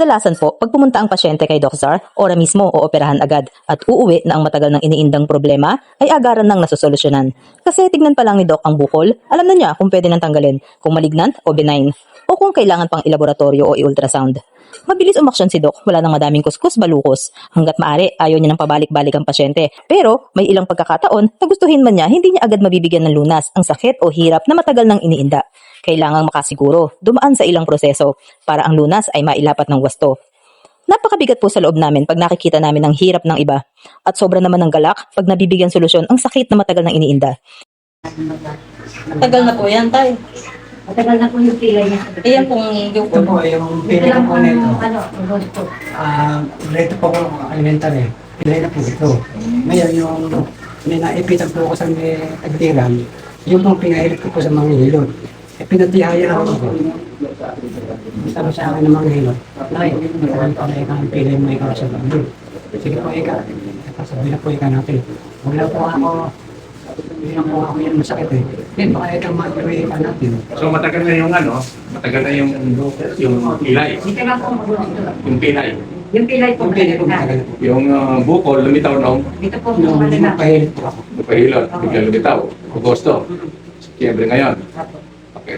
Kadalasan po, pag pumunta ang pasyente kay Dokzar, ora mismo o operahan agad at uuwi na ang matagal ng iniindang problema ay agaran nang nasosolusyonan. Kasi tignan pa lang ni Doc ang bukol, alam na niya kung pwede nang tanggalin, kung malignant o benign, o kung kailangan pang ilaboratorio o i-ultrasound. Mabilis umaksyon si Doc, wala nang madaming kuskus balukos. Hanggat maaari, ayaw niya nang pabalik-balik ang pasyente. Pero may ilang pagkakataon na gustuhin man niya, hindi niya agad mabibigyan ng lunas ang sakit o hirap na matagal nang iniinda. Kailangang makasiguro, dumaan sa ilang proseso para ang lunas ay mailapat ng wasto. Napakabigat po sa loob namin pag nakikita namin ang hirap ng iba. At sobra naman ng galak pag nabibigyan solusyon ang sakit na matagal nang iniinda. Tagal na po yan, tay. Matagal na po yung pilay niya. Iyan pong Ito po, yung Ito pili lang po po nito. ano, gusto. Ah, rito po ko elementary. Pilay na po ito. Ngayon, yung may naipitan po ko sa may tagdiran, yung pong pinahilip ko po sa mga hilot. Eh, pinatihaya ako po. Sabi sa akin ng mga hilot, Nay, matagal pa na ikaw ang pilay mo ikaw sa bago. Sige po, ikaw. Sabi na po ikaw natin. Huwag lang po ako, hindi lang po ako yan masakit eh. Hindi, baka ikaw mag-iwi ka natin. So matagal na yung ano, matagal na yung yung pilay, Dito lang po magusto. yung pilay. Yung pilay po Yung pilay po matagal. Yung uh, bukol lumitaw noong Dito po Nung po malala. mapahilip po ako. pahilot, bigla lumitaw. Agosto, Setyembre ngayon. Okay.